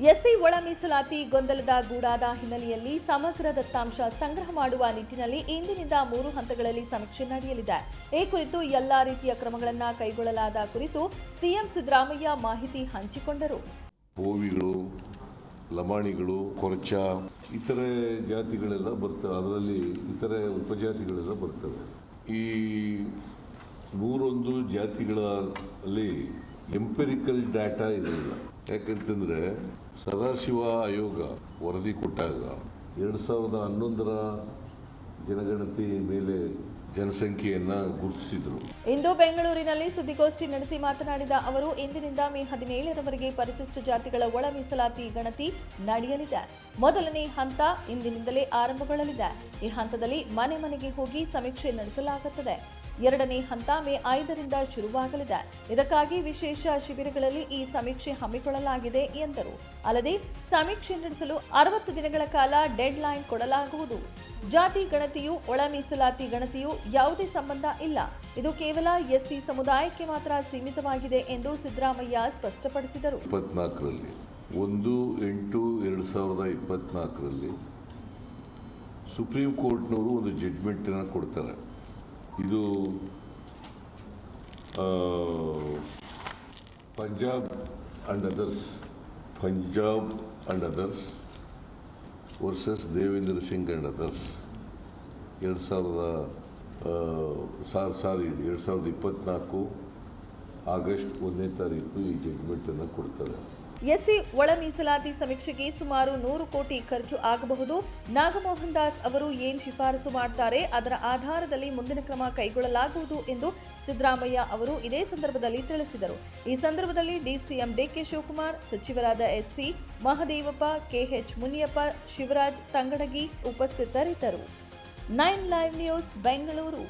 SC ಒಳ ಮೀಸಲಾತಿ ಗೊಂದಲದ ಗೂಡಾದ ಹಿನ್ನೆಲೆಯಲ್ಲಿ ಸಮಗ್ರ ದತ್ತಾಂಶ ಸಂಗ್ರಹ ಮಾಡುವ ನಿಟ್ಟಿನಲ್ಲಿ ಇಂದಿನಿಂದ ಮೂರು ಹಂತಗಳಲ್ಲಿ ಸಮೀಕ್ಷೆ ನಡೆಯಲಿದೆ. ಈ ಕುರಿತು ಎಲ್ಲಾ ರೀತಿಯ ಕ್ರಮಗಳನ್ನು ಕೈಗೊಳ್ಳಲಾದ ಕುರಿತು ಸಿಎಂ ಸಿದ್ದರಾಮಯ್ಯ ಮಾಹಿತಿ ಹಂಚಿಕೊಂಡರು. ಓವಿಗಳು, ಲಮಾಣಿಗಳು, ಕೊರಚ, ಇತರೆ ಜಾತಿಗಳೆಲ್ಲ ಬರ್ತವೆ. ಅದರಲ್ಲಿ ಇತರೆ ಉಪಜಾತಿಗಳೆಲ್ಲ ಬರ್ತವೆ. ಈ ಮೂರೊಂದು ಜಾತಿಗಳಲ್ಲಿ ಎಂಪೆರಿಕಲ್ ಡಾಟಾ ಇರಲಿಲ್ಲ. ಯಾಕಂತಂದ್ರೆ ಸದಾಶಿವ ಆಯೋಗ ವರದಿ ಕೊಟ್ಟಾಗ ಎರಡು ಸಾವಿರದ ಹನ್ನೊಂದರ ಜನಗಣತಿ ಮೇಲೆ ಜನಸಂಖ್ಯೆಯನ್ನ ಗುರುತಿಸಿದ್ರು. ಇಂದು ಬೆಂಗಳೂರಿನಲ್ಲಿ ಸುದ್ದಿಗೋಷ್ಠಿ ನಡೆಸಿ ಮಾತನಾಡಿದ ಅವರು, ಇಂದಿನಿಂದ ಮೇ ಹದಿನೇಳರವರೆಗೆ ಪರಿಶಿಷ್ಟ ಜಾತಿಗಳ ಒಳ ಮೀಸಲಾತಿ ಗಣತಿ ನಡೆಯಲಿದೆ. ಮೊದಲನೇ ಹಂತ ಇಂದಿನಿಂದಲೇ ಆರಂಭಗೊಳ್ಳಲಿದೆ. ಈ ಹಂತದಲ್ಲಿ ಮನೆ ಮನೆಗೆ ಹೋಗಿ ಸಮೀಕ್ಷೆ ನಡೆಸಲಾಗುತ್ತದೆ. ಎರಡನೇ ಹಂತ ಮೇ ಐದರಿಂದ ಶುರುವಾಗಲಿದೆ. ಇದಕ್ಕಾಗಿ ವಿಶೇಷ ಶಿಬಿರಗಳಲ್ಲಿ ಈ ಸಮೀಕ್ಷೆ ಹಮ್ಮಿಕೊಳ್ಳಲಾಗಿದೆ ಎಂದರು. ಅಲ್ಲದೆ, ಸಮೀಕ್ಷೆ ನಡೆಸಲು ಅರವತ್ತು ದಿನಗಳ ಕಾಲ ಡೆಡ್ ಲೈನ್ ಕೊಡಲಾಗುವುದು. ಜಾತಿ ಗಣತಿಯು, ಒಳ ಮೀಸಲಾತಿ ಗಣತಿಯು ಯಾವುದೇ ಸಂಬಂಧ ಇಲ್ಲ. ಇದು ಕೇವಲ ಎಸ್ಸಿ ಸಮುದಾಯಕ್ಕೆ ಮಾತ್ರ ಸೀಮಿತವಾಗಿದೆ ಎಂದು ಸಿದ್ದರಾಮಯ್ಯ ಸ್ಪಷ್ಟಪಡಿಸಿದರು. ಇಪ್ಪತ್ನಾಲ್ಕರಲ್ಲಿ, ಒಂದು ಎಂಟು ಎರಡು ಸಾವಿರದ ಇಪ್ಪತ್ನಾಲ್ಕರಲ್ಲಿ ಸುಪ್ರೀಂ ಕೋರ್ಟ್ನವರು ಒಂದು ಜಡ್ಮೆಂಟನ್ನು ಕೊಡ್ತಾರೆ. ಇದು Punjab and others Punjab and others versus Devendra Singh and others ಎರಡು ಸಾವಿರದ ಸಾರ್, ಸಾರಿ, ಎರಡು ಸಾವಿರದ ಇಪ್ಪತ್ನಾಲ್ಕು ಆಗಸ್ಟ್ ಒಂದನೇ ತಾರೀಕು ಈ ಜಡ್ಮೆಂಟನ್ನು ಕೊಡ್ತಾರೆ. ಎಸ್ಸಿ ಒಳ ಮೀಸಲಾತಿ ಸಮೀಕ್ಷೆಗೆ ಸುಮಾರು ನೂರು ಕೋಟಿ ಖರ್ಚು ಆಗಬಹುದು. ನಾಗಮೋಹನ್ ದಾಸ್ ಅವರು ಏನ್ ಶಿಫಾರಸು ಮಾಡ್ತಾರೆ, ಅದರ ಆಧಾರದಲ್ಲಿ ಮುಂದಿನ ಕ್ರಮ ಕೈಗೊಳ್ಳಲಾಗುವುದು ಎಂದು ಸಿದ್ದರಾಮಯ್ಯ ಅವರು ಇದೇ ಸಂದರ್ಭದಲ್ಲಿ ತಿಳಿಸಿದರು. ಈ ಸಂದರ್ಭದಲ್ಲಿ ಡಿಸಿಎಂ ಡಿಕೆ ಶಿವಕುಮಾರ್, ಸಚಿವರಾದ ಎಚ್ಸಿ ಮಹದೇವಪ್ಪ ಕೆಎಚ್ ಮುನಿಯಪ್ಪ, ಶಿವರಾಜ್ ತಂಗಡಗಿ ಉಪಸ್ಥಿತರಿದ್ದರು. Nine live news, Bengaluru.